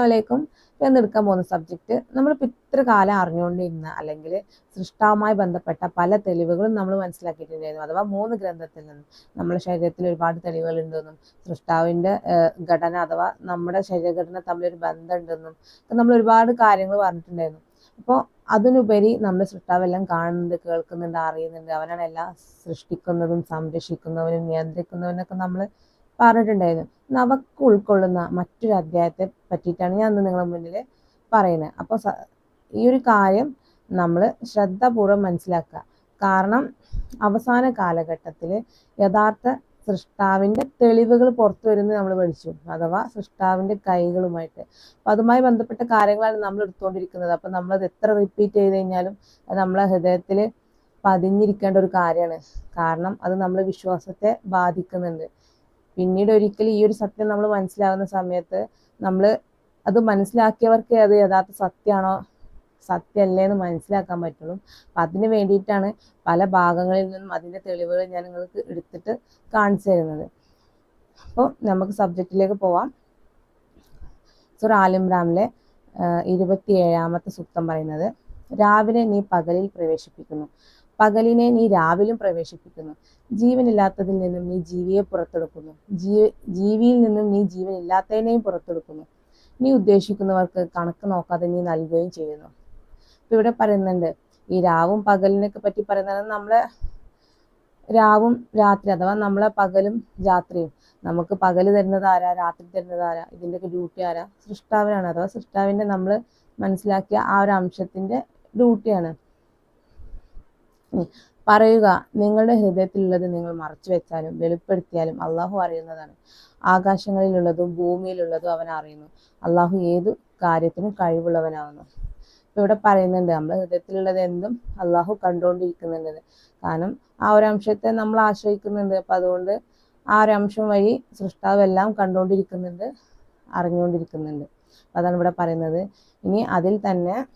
വലൈക്കും എന്ന് എടുക്കാൻ പോകുന്ന സബ്ജക്റ്റ് നമ്മളിപ്പോൾ ഇത്ര കാലം അറിഞ്ഞുകൊണ്ടിരുന്ന അല്ലെങ്കിൽ സൃഷ്ടാവുമായി ബന്ധപ്പെട്ട പല തെളിവുകളും നമ്മൾ മനസ്സിലാക്കിയിട്ടുണ്ടായിരുന്നു. അഥവാ മൂന്ന് ഗ്രന്ഥത്തിൽ നിന്നും നമ്മുടെ ശരീരത്തിൽ ഒരുപാട് തെളിവുകൾ ഉണ്ടെന്നും സൃഷ്ടാവിന്റെ ഘടന അഥവാ നമ്മുടെ ശരീരഘടന തമ്മിലൊരു ബന്ധം ഉണ്ടെന്നും ഒക്കെ നമ്മൾ ഒരുപാട് കാര്യങ്ങൾ പറഞ്ഞിട്ടുണ്ടായിരുന്നു. അപ്പോൾ അതിനുപരി നമ്മൾ സൃഷ്ടാവെല്ലാം കാണുന്നുണ്ട് കേൾക്കുന്നുണ്ട് അറിയുന്നുണ്ട്. അവനാണ് എല്ലാം സൃഷ്ടിക്കുന്നതും സംരക്ഷിക്കുന്നവനും നിയന്ത്രിക്കുന്നവനൊക്കെ നമ്മൾ പറഞ്ഞിട്ടുണ്ടായിരുന്നു. നവക്ക് ഉൾക്കൊള്ളുന്ന മറ്റൊരു അധ്യായത്തെ പറ്റിയിട്ടാണ് ഞാൻ ഇന്ന് നിങ്ങളുടെ മുന്നിൽ പറയുന്നത്. അപ്പോൾ ഈ ഒരു കാര്യം നമ്മൾ ശ്രദ്ധാപൂർവം മനസ്സിലാക്കുക. കാരണം അവസാന കാലഘട്ടത്തിൽ യഥാർത്ഥ സൃഷ്ടാവിന്റെ തെളിവുകൾ പുറത്തു വരുന്ന നമ്മൾ പഠിച്ചു. അഥവാ സൃഷ്ടാവിന്റെ കൈകളുമായിട്ട്. അപ്പം അതുമായി ബന്ധപ്പെട്ട കാര്യങ്ങളാണ് നമ്മൾ എടുത്തുകൊണ്ടിരിക്കുന്നത്. അപ്പം നമ്മളത് എത്ര റിപ്പീറ്റ് ചെയ്ത് കഴിഞ്ഞാലും അത് നമ്മളെ ഹൃദയത്തിൽ പതിഞ്ഞിരിക്കേണ്ട ഒരു കാര്യമാണ്. കാരണം അത് നമ്മളെ വിശ്വാസത്തെ ബാധിക്കുന്നുണ്ട്. പിന്നീട് ഒരിക്കൽ ഈ ഒരു സത്യം നമ്മൾ മനസ്സിലാകുന്ന സമയത്ത് നമ്മൾ അത് മനസ്സിലാക്കിയവർക്കേ അത് യഥാർത്ഥ സത്യമാണോ സത്യമല്ലേ എന്ന് മനസ്സിലാക്കാൻ പറ്റുള്ളൂ. അപ്പം അതിന് വേണ്ടിയിട്ടാണ് പല ഭാഗങ്ങളിൽ നിന്നും അതിന്റെ തെളിവുകൾ ഞാൻ നിങ്ങൾക്ക് എടുത്തിട്ട് കാണിച്ചു തരുന്നത്. അപ്പോൾ നമുക്ക് സബ്ജക്റ്റിലേക്ക് പോവാം. സുർ ആലിംറാമിലെ ഇരുപത്തി ഏഴാമത്തെ സൂക്തം പറയുന്നത് രാവിലെ നീ പകലിൽ പ്രവേശിപ്പിക്കുന്നു. പകലിനെ നീ രാവിലും പ്രവേശിപ്പിക്കുന്നു. ജീവനില്ലാത്തതിൽ നിന്നും നീ ജീവിയെ പുറത്തെടുക്കുന്നു. ജീവ ജീവിയിൽ നിന്നും നീ ജീവനില്ലാത്തതിനെയും പുറത്തെടുക്കുന്നു. നീ ഉദ്ദേശിക്കുന്നവർക്ക് കണക്ക് നോക്കാതെ നീ നൽകുകയും ചെയ്യുന്നു. ഇപ്പൊ ഇവിടെ പറയുന്നുണ്ട് ഈ രാവും പകലിനൊക്കെ പറ്റി പറയുന്നത് നമ്മളെ രാവും രാത്രി അഥവാ നമ്മളെ പകലും രാത്രിയും. നമുക്ക് പകൽ തരുന്നത് ആരാ? രാത്രി തരുന്നത് ആരാ? ഇതിന്റെയൊക്കെ ഡ്യൂട്ടി ആരാ? സൃഷ്ടാവിനാണ്. അഥവാ സൃഷ്ടാവിന്റെ നമ്മൾ മനസ്സിലാക്കിയ ആ ഒരു അംശത്തിന്റെ ഡ്യൂട്ടിയാണ്. പറയുക നിങ്ങളുടെ ഹൃദയത്തിലുള്ളത് നിങ്ങൾ മറച്ചു വെച്ചാലും വെളിപ്പെടുത്തിയാലും അള്ളാഹു അറിയുന്നതാണ്. ആകാശങ്ങളിലുള്ളതും ഭൂമിയിലുള്ളതും അവൻ അറിയുന്നു. അള്ളാഹു ഏതു കാര്യത്തിനും കഴിവുള്ളവനാവുന്നു. ഇവിടെ പറയുന്നുണ്ട് നമ്മുടെ ഹൃദയത്തിലുള്ളത് എന്തും അള്ളാഹു കണ്ടുകൊണ്ടിരിക്കുന്നുണ്ട്. കാരണം ആ ഒരു അംശത്തെ നമ്മൾ ആശ്രയിക്കുന്നുണ്ട്. അപ്പൊ അതുകൊണ്ട് ആ ഒരു അംശം വഴി സൃഷ്ടാവ് എല്ലാം കണ്ടുകൊണ്ടിരിക്കുന്നുണ്ട് അറിഞ്ഞുകൊണ്ടിരിക്കുന്നുണ്ട്. അതാണ് ഇവിടെ പറയുന്നത്. ഇനി അതിൽ തന്നെ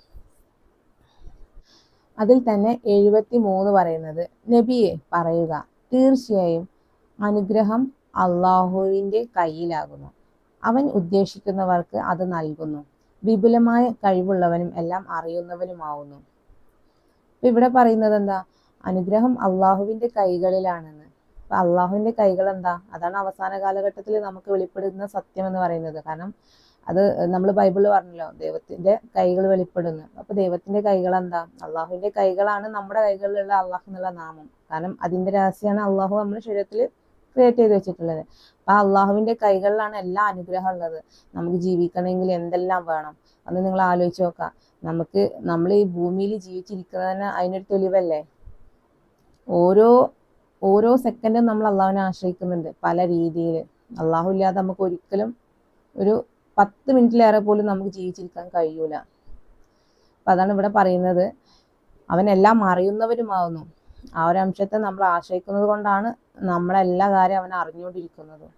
അതിൽ തന്നെ എഴുപത്തി മൂന്ന് പറയുന്നത്. നബിയെ പറയുക തീർച്ചയായും അനുഗ്രഹം അള്ളാഹുവിന്റെ കയ്യിലാകുന്നു. അവൻ ഉദ്ദേശിക്കുന്നവർക്ക് അത് നൽകുന്നു. വിപുലമായ കഴിവുള്ളവനും എല്ലാം അറിയുന്നവനുമാവുന്നു. ഇപ്പം ഇവിടെ പറയുന്നത് എന്താ? അനുഗ്രഹം അള്ളാഹുവിന്റെ കൈകളിലാണെന്ന്. അപ്പം അള്ളാഹുവിന്റെ കൈകൾ എന്താ അതാണ് അവസാന കാലഘട്ടത്തിൽ നമുക്ക് വെളിപ്പെടുന്ന സത്യം എന്ന് പറയുന്നത്. കാരണം അത് നമ്മൾ ബൈബിളിൽ പറഞ്ഞല്ലോ ദൈവത്തിന്റെ കൈകൾ വെളിപ്പെടുന്നു. അപ്പൊ ദൈവത്തിന്റെ കൈകൾ എന്താ? അള്ളാഹുവിന്റെ കൈകളാണ് നമ്മുടെ കൈകളിലുള്ള അള്ളാഹു എന്നുള്ള നാമം. കാരണം അതിന്റെ രഹസ്യമാണ് അള്ളാഹു നമ്മുടെ ശരീരത്തിൽ ക്രിയേറ്റ് ചെയ്ത് വെച്ചിട്ടുള്ളത്. അപ്പൊ അള്ളാഹുവിന്റെ കൈകളിലാണ് എല്ലാ അനുഗ്രഹം ഉള്ളത്. നമുക്ക് ജീവിക്കണമെങ്കിൽ എന്തെല്ലാം വേണം? അന്ന് നിങ്ങൾ ആലോചിച്ച് നോക്കാം. നമുക്ക് നമ്മൾ ഈ ഭൂമിയിൽ ജീവിച്ചിരിക്കുന്നതിന് അതിനൊരു തെളിവല്ലേ? ഓരോ ഓരോ സെക്കൻഡും നമ്മൾ അള്ളാഹുവിനെ ആശ്രയിക്കുന്നുണ്ട് പല രീതിയിൽ അള്ളാഹു ഇല്ലാതെ നമുക്ക് ഒരിക്കലും ഒരു പത്ത് മിനിറ്റിലേറെ പോലും നമുക്ക് ജീവിച്ചിരിക്കാൻ കഴിയൂല. അപ്പം അതാണ് ഇവിടെ പറയുന്നത്. അവനെല്ലാം അറിയുന്നവരുമാവുന്നു. ആ ഒരു അംശത്തെ നമ്മൾ ആശ്രയിക്കുന്നത് കൊണ്ടാണ് നമ്മളെല്ലാ കാര്യം അവൻ അറിഞ്ഞുകൊണ്ടിരിക്കുന്നത്.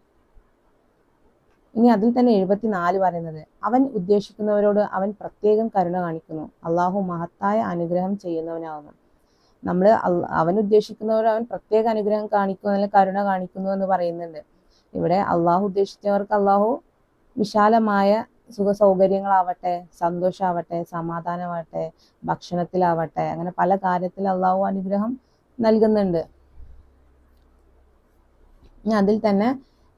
ഇനി അതിൽ തന്നെ എഴുപത്തിനാല് പറയുന്നത്. അവൻ ഉദ്ദേശിക്കുന്നവരോട് അവൻ പ്രത്യേകം കരുണ കാണിക്കുന്നു. അള്ളാഹു മഹത്തായ അനുഗ്രഹം ചെയ്യുന്നവനാകുന്നു നമ്മൾ അവൻ ഉദ്ദേശിക്കുന്നവരോട് അവൻ പ്രത്യേക അനുഗ്രഹം കാണിക്കുന്നു അല്ലെങ്കിൽ കരുണ കാണിക്കുന്നു എന്ന് പറയുന്നുണ്ട്. ഇവിടെ അള്ളാഹു ഉദ്ദേശിച്ചവർക്ക് അള്ളാഹു വിശാലമായ സുഖ സൗകര്യങ്ങളാവട്ടെ സന്തോഷമാവട്ടെ സമാധാനമാവട്ടെ ഭക്ഷണത്തിലാവട്ടെ അങ്ങനെ പല കാര്യത്തിൽ അള്ളാഹു അനുഗ്രഹം നൽകുന്നുണ്ട്. അതിൽ തന്നെ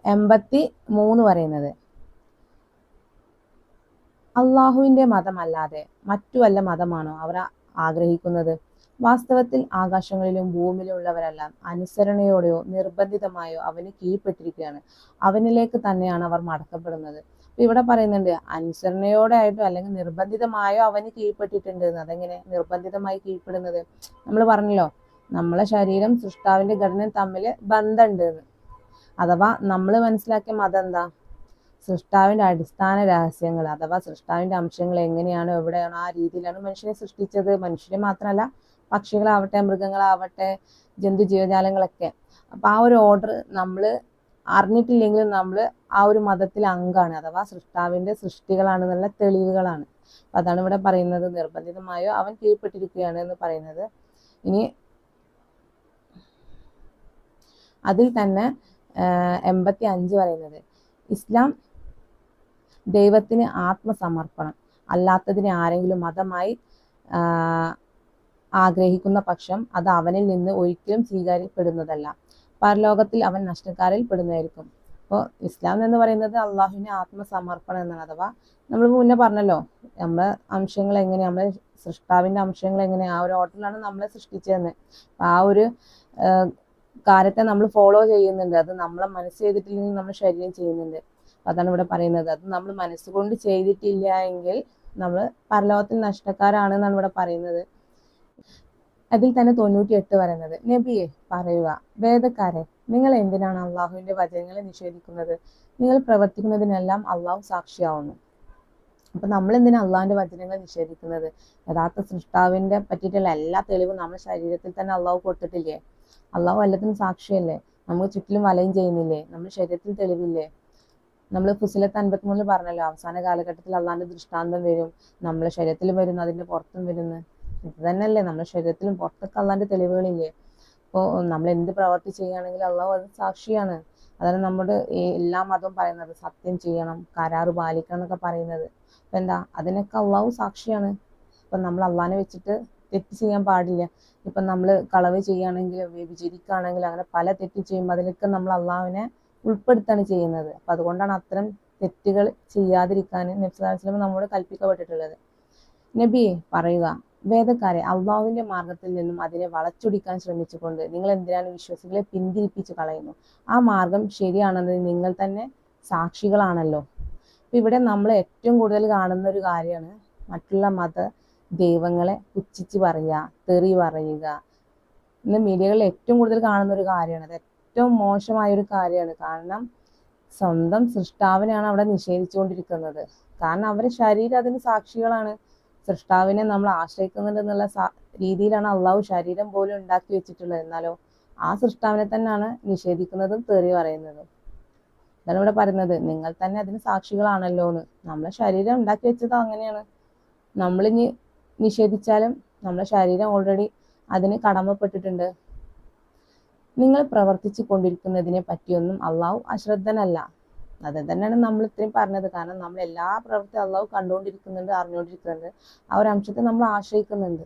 എൺപത്തി മൂന്ന് പറയുന്നത്. അള്ളാഹുവിന്റെ മതമല്ലാതെ മറ്റു വല്ല മതമാണോ അവർ ആഗ്രഹിക്കുന്നത്? വാസ്തവത്തിൽ ആകാശങ്ങളിലും ഭൂമിയിലുള്ളവരെല്ലാം. അനുസരണയോടെയോ നിർബന്ധിതമായോ അവന് കീഴ്പ്പെട്ടിരിക്കുകയാണ്. അവനിലേക്ക് തന്നെയാണ് അവർ മടക്കപ്പെടുന്നത്. അപ്പൊ ഇവിടെ പറയുന്നുണ്ട് അനുസരണയോടെ ആയിട്ടോ അല്ലെങ്കിൽ നിർബന്ധിതമായോ അവന് കീഴ്പ്പെട്ടിട്ടുണ്ട് അതെങ്ങനെ നിർബന്ധിതമായി കീഴ്പ്പെടുന്നത്? നമ്മൾ പറഞ്ഞല്ലോ നമ്മളെ ശരീരം സൃഷ്ടാവിന്റെ ഘടന തമ്മിൽ ബന്ധമുണ്ട് അഥവാ നമ്മൾ മനസ്സിലാക്കിയ മതം എന്താ? സൃഷ്ടാവിന്റെ അടിസ്ഥാന രഹസ്യങ്ങൾ അഥവാ സൃഷ്ടാവിന്റെ അംശങ്ങൾ എങ്ങനെയാണോ എവിടെയാണോ ആ രീതിയിലാണ് മനുഷ്യനെ സൃഷ്ടിച്ചത്. മനുഷ്യനെ മാത്രമല്ല പക്ഷികളാവട്ടെ മൃഗങ്ങളാവട്ടെ ജന്തു ജീവജാലങ്ങളൊക്കെ അപ്പൊ ആ ഒരു ഓർഡർ നമ്മൾ അറിഞ്ഞിട്ടില്ലെങ്കിലും നമ്മൾ ആ ഒരു മതത്തിലെ അംഗമാണ് അഥവാ സൃഷ്ടാവിന്റെ സൃഷ്ടികളാണെന്നുള്ള തെളിവുകളാണ്. അതാണ് ഇവിടെ പറയുന്നത്. നിർബന്ധിതമായോ അവൻ കീഴ്പ്പെട്ടിരിക്കുകയാണ് എന്ന് പറയുന്നത്. ഇനി അതിൽ തന്നെ എൺപത്തി അഞ്ച് പറയുന്നത്. ഇസ്ലാം ദൈവത്തിന് ആത്മസമർപ്പണം. അല്ലാത്തതിനെ ആരെങ്കിലും മതമായി ആഗ്രഹിക്കുന്ന പക്ഷം അത് അവനിൽ നിന്ന് ഒരിക്കലും സ്വീകരിക്കപ്പെടുന്നതല്ല. പരലോകത്തിൽ അവൻ നഷ്ടക്കാരിൽ പെടുന്നതായിരിക്കും. അപ്പോൾ ഇസ്ലാം എന്ന് പറയുന്നത് അള്ളാഹുവിന്റെ ആത്മസമർപ്പണം എന്നാണ്. അഥവാ നമ്മൾ മുന്നേ പറഞ്ഞല്ലോ നമ്മളെ അംശങ്ങൾ എങ്ങനെ നമ്മളെ സൃഷ്ടാവിന്റെ അംശങ്ങൾ എങ്ങനെ ആ ഒരു ഓർഡറിലാണ് നമ്മളെ സൃഷ്ടിച്ചതെന്ന്. ആ ഒരു കാര്യത്തെ നമ്മൾ ഫോളോ ചെയ്യുന്നുണ്ട്. അത് നമ്മളെ മനസ്സ് ചെയ്തിട്ടില്ലെങ്കിൽ നമ്മൾ ശരീരം ചെയ്യുന്നുണ്ട്. അപ്പം അതാണ് ഇവിടെ പറയുന്നത്. അത് നമ്മൾ മനസ്സുകൊണ്ട് ചെയ്തിട്ടില്ല എങ്കിൽ നമ്മൾ പരലോകത്തിൽ നഷ്ടക്കാരാണ് എന്നാണ് ഇവിടെ പറയുന്നത്. അതിൽ തന്നെ തൊണ്ണൂറ്റി എട്ട് പറയുന്നത് നബിയെ പറയുക വേദക്കാരെ നിങ്ങൾ എന്തിനാണ് അള്ളാഹുവിന്റെ വചനങ്ങളെ നിഷേധിക്കുന്നത്? നിങ്ങൾ പ്രവർത്തിക്കുന്നതിനെല്ലാം അള്ളാഹു സാക്ഷിയാവുന്നു. അപ്പൊ നമ്മൾ എന്തിനാണ് അള്ളാഹിന്റെ വചനങ്ങൾ നിഷേധിക്കുന്നത്? യഥാർത്ഥ സൃഷ്ടാവിന്റെ പറ്റിയിട്ടുള്ള എല്ലാ തെളിവും നമ്മുടെ ശരീരത്തിൽ തന്നെ അള്ളാഹു കൊടുത്തിട്ടില്ലേ? അള്ളാഹു എല്ലാത്തിനും സാക്ഷിയല്ലേ? നമുക്ക് ചുറ്റിലും വലയും ചെയ്യുന്നില്ലേ? നമ്മുടെ ശരീരത്തിൽ തെളിവില്ലേ? നമ്മൾ ഫുസിലത്ത് അൻപത്തിമൂന്നിൽ പറഞ്ഞല്ലോ അവസാന കാലഘട്ടത്തിൽ അള്ളാഹിന്റെ ദൃഷ്ടാന്തം വരും നമ്മളെ ശരീരത്തിൽ വരുന്നു അതിന്റെ പുറത്തും വരുന്നു. ഇത് തന്നെയല്ലേ നമ്മുടെ ശരീരത്തിലും പുറത്തൊക്കെ അള്ളാന്റെ തെളിവുകളില്ലേ? അപ്പോൾ നമ്മൾ എന്ത് പ്രവർത്തി ചെയ്യുകയാണെങ്കിലും അള്ളാഹു അത് സാക്ഷിയാണ്. അതാണ് നമ്മുടെ എല്ലാ മതവും പറയുന്നത് സത്യം ചെയ്യണം കരാറ് പാലിക്കണം എന്നൊക്കെ പറയുന്നത്. അപ്പൊ എന്താ അതിനൊക്കെ അള്ളാഹു സാക്ഷിയാണ്. അപ്പൊ നമ്മൾ അള്ളാഹിനെ വെച്ചിട്ട് തെറ്റ് ചെയ്യാൻ പാടില്ല. ഇപ്പൊ നമ്മൾ കളവ് ചെയ്യുകയാണെങ്കിലും വ്യഭിചരിക്കുകയാണെങ്കിലും അങ്ങനെ പല തെറ്റ് ചെയ്യുമ്പോൾ അതിലൊക്കെ നമ്മൾ അള്ളാഹുവിനെ ഉൾപ്പെടുത്താണ് ചെയ്യുന്നത്. അപ്പൊ അതുകൊണ്ടാണ് അത്തരം തെറ്റുകൾ ചെയ്യാതിരിക്കാൻ നബ്സുലാസ്ലം നമ്മോട് കൽപ്പിക്കപ്പെട്ടിട്ടുള്ളത്. നബി പറയുക വേദക്കാരെ അള്ളാഹുവിന്റെ മാർഗത്തിൽ നിന്നും അതിനെ വളച്ചൊടിക്കാൻ ശ്രമിച്ചുകൊണ്ട് നിങ്ങൾ എന്തിനാണ് വിശ്വാസികളെ പിന്തിരിപ്പിച്ച് കളയുന്നു ആ മാർഗം ശരിയാണെന്നത് നിങ്ങൾ തന്നെ സാക്ഷികളാണല്ലോ. അപ്പൊ ഇവിടെ നമ്മൾ ഏറ്റവും കൂടുതൽ കാണുന്ന ഒരു കാര്യമാണ് മറ്റുള്ള മത ദൈവങ്ങളെ പുച്ഛിച്ച് പറയുക തെറി പറയുക. ഇന്ന് മീഡിയകളിൽ ഏറ്റവും കൂടുതൽ കാണുന്ന ഒരു കാര്യമാണ്. അത് ഏറ്റവും മോശമായ ഒരു കാര്യമാണ്. കാരണം സ്വന്തം സൃഷ്ടാവിനെയാണ് അവിടെ നിഷേധിച്ചുകൊണ്ടിരിക്കുന്നത്. കാരണം അവരുടെ ശരീരം അതിന് സാക്ഷികളാണ്. സൃഷ്ടാവിനെ നമ്മൾ ആശ്രയിക്കുന്നുണ്ട് എന്നുള്ള രീതിയിലാണ് അള്ളാഹു ശരീരം പോലും ഉണ്ടാക്കി വെച്ചിട്ടുള്ളത്. എന്നാലോ ആ സൃഷ്ടാവിനെ തന്നെയാണ് നിഷേധിക്കുന്നതും തെറി പറയുന്നതും. അതാണ് ഇവിടെ പറയുന്നത്. നിങ്ങൾ തന്നെ അതിന് സാക്ഷികളാണല്ലോ എന്ന്. നമ്മളെ ശരീരം ഉണ്ടാക്കി വെച്ചത് അങ്ങനെയാണ്. നമ്മളിനി നിഷേധിച്ചാലും നമ്മളെ ശരീരം ഓൾറെഡി അതിന് കടമപ്പെട്ടിട്ടുണ്ട്. നിങ്ങൾ പ്രവർത്തിച്ചു കൊണ്ടിരിക്കുന്നതിനെ പറ്റിയൊന്നും അള്ളാഹു അശ്രദ്ധനല്ല. അത് തന്നെയാണ് നമ്മൾ ഇത്രയും പറഞ്ഞത്. കാരണം നമ്മൾ എല്ലാ പ്രവൃത്തി അള്ളാഹു കണ്ടുകൊണ്ടിരിക്കുന്നുണ്ട് അറിഞ്ഞുകൊണ്ടിരിക്കുന്നുണ്ട്. ആ ഒരു അംശത്തെ നമ്മൾ ആശ്രയിക്കുന്നുണ്ട്.